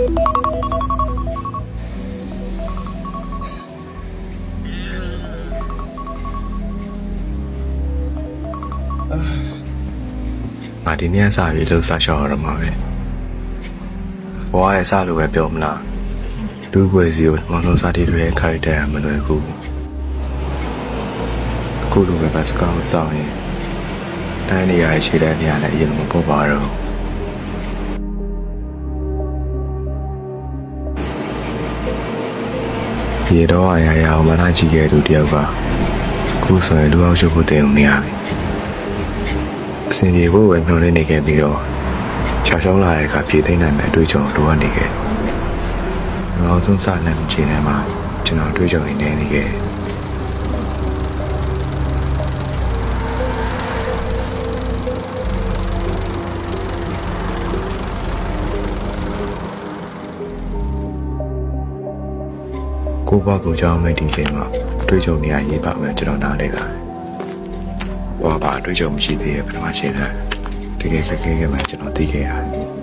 ။မာဒီမြန်စာပြီးလှုပ်ရှားရှောက်ရမှာပဲ။ဘဝရဲ့စလို့ပဲပြောမလား။ဒူးွယ်စီကိုမနှုံးစားတိတွေခိုက်တယ်မလွယ်ဘူး။အခုလိုပဲဘတ်စကောက်စောင့်ရင်တိုင်းနေရာရဲ့ခြေတန်းနေရာလည်းအရင်မပေါ်ပါတော့ဘူး။ ရေတော့အရာရာကိုမနာကြည့်ခဲ့သူတယောက်ကခုဆိုရင်လူအောင်ရှုပ်ဖို့တင်ုံနေရပြီအစဉ်ပြေဖို့ပဲမျှော်လင့်နေခဲ့ပြီးတော့ချောင်းချောင်းလာတဲ့အခါပြည်သိမ်းနိုင်မယ့်အတွေ့အကြုံလိုအပ်နေခဲ့နောက်ဆုံးစတဲ့ခြေထဲမှာကျွန်တော်အတွေ့အကြုံတွေနေနေခဲ့ ကိုဘကိုကြောင်းမဲ့ဒီချိန်မှာအတွေ့အကြုံတွေအရေးပါမယ်ကျွန်တော်နားလေလာတယ်။ဘာပါအတွေ့အကြုံမရှိသေးရဲ့ပထမချိန်ကတကယ်ခက်ခဲခဲ့မှကျွန်တော်သိခဲ့ရတယ်